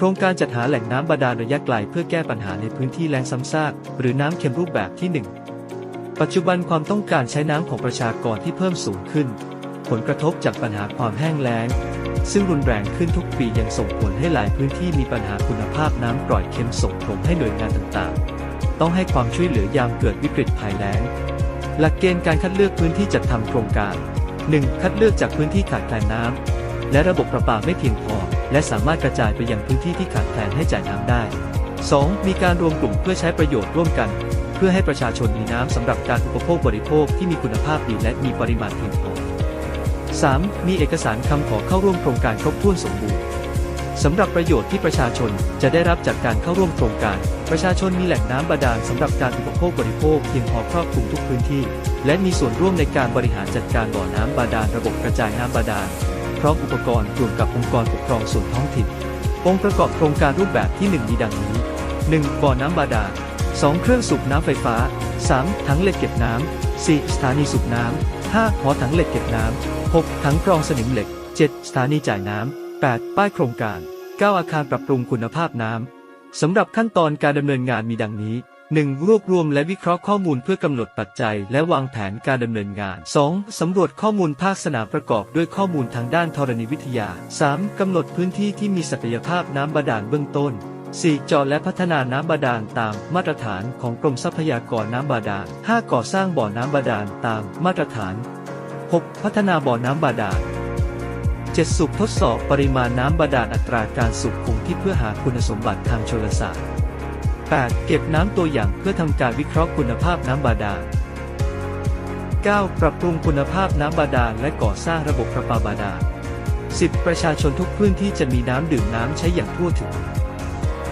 โครงการจัดหาแหล่งน้ำบาดาลระยะไกลเพื่อแก้ปัญหาในพื้นที่แล้งซ้ำซากหรือน้ำเค็มรูปแบบที่ 1 ปัจจุบันความต้องการใช้น้ำของประชากรที่เพิ่มสูงขึ้น ผลกระทบจากปัญหาความแห้งแล้ง ซึ่งรุนแรงขึ้นทุกปียังส่งผลให้หลายพื้นที่มีปัญหาคุณภาพน้ำปล่อยเค็มส่งผลให้หน่วยงานต่างๆ ต้องให้ความช่วยเหลือยามเกิดวิกฤตภัยแล้ง หลักเกณฑ์การคัดเลือกพื้นที่จัดทำโครงการ 1. คัดเลือกจากพื้นที่ขาดแคลนน้ำ และระบบประปาไม่เพียงพอ และสามารถกระจายไปยังพื้นที่ที่ขาดแคลนให้จ่ายน้ำได้ 2. มีการรวมกลุ่มเพื่อใช้ประโยชน์ร่วมกัน เพื่อให้ประชาชนมีน้ำสำหรับการอุปโภคบริโภคที่มีคุณภาพดีและมีปริมาณเพียงพอ 3. มีเอกสารคำขอเข้าร่วมโครงการครบถ้วนสมบูรณ์สำหรับประโยชน์ที่ประชาชนจะได้รับจากการเข้าร่วมโครงการ ประชาชนมีแหล่งน้ำบาดาลสำหรับการอุปโภคบริโภคเพียงพอครอบคลุมทุกพื้นที่ และมีส่วนร่วมในการบริหารจัดการบ่อน้ำบาดาลระบบกระจายน้ำบาดาล พร้อมอุปกรณ์รวมกับองค์กรปกครองส่วนท้องถิ่น องค์ประกอบโครงการรูปแบบที่ 1 มีดังนี้ 1. บ่อน้ำบาดาล 2. เครื่องสูบน้ำไฟฟ้า 3. ถังเหล็กเก็บน้ำ 4. สถานีสูบน้ำ 5. หอถังเหล็กเก็บน้ำ 6. ถังกรองสนิมเหล็ก 7. สถานีจ่ายน้ำ 8. ป้ายโครงการ 9. อาคารปรับปรุงคุณภาพน้ำสำหรับขั้นตอนการดำเนินงานมีดังนี้ 1. รวบรวมและวิเคราะห์ข้อมูลเพื่อกำหนดปัจจัย และวางแผนการดำเนินงาน 2. สำรวจข้อมูลภาคสนามประกอบด้วยข้อมูลทางด้านธรณีวิทยา 3. กำหนดพื้นที่ที่มีศักยภาพน้ำบาดาลเบื้องต้น 4. เจาะและพัฒนาน้ำบาดาลตามมาตรฐานของกรมทรัพยากรน้ำบาดาล 5. ก่อสร้างบ่อน้ำบาดาลตามมาตรฐาน 6. พัฒนาบ่อน้ำบาดาล 7. สูบทดสอบปริมาณน้ำบาดาลอัตราการสูบคงที่เพื่อหาคุณสมบัติทางชลศาสตร์ 8. เก็บน้ำตัวอย่างเพื่อทำการวิเคราะห์คุณภาพน้ำบาดาล 9. ปรับปรุงคุณภาพน้ำบาดาลและก่อสร้างระบบประปาบาดาล 10. ประชาชนทุกพื้นที่จะมีน้ำดื่มน้ำใช้อย่างทั่วถึง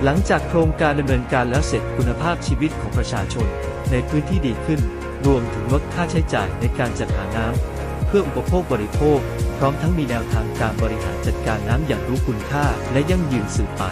หลังจากโครงการดำเนินการแล้วเสร็จคุณภาพชีวิตของประชาชน ในพื้นที่ดีขึ้น รวมถึงลดค่าใช้จ่ายในการจัดหาน้ำเพื่ออุปโภคบริโภค พร้อมทั้งมีแนวทางการบริหารจัดการน้ำอย่างรู้คุณค่าและยั่งยืนสืบไป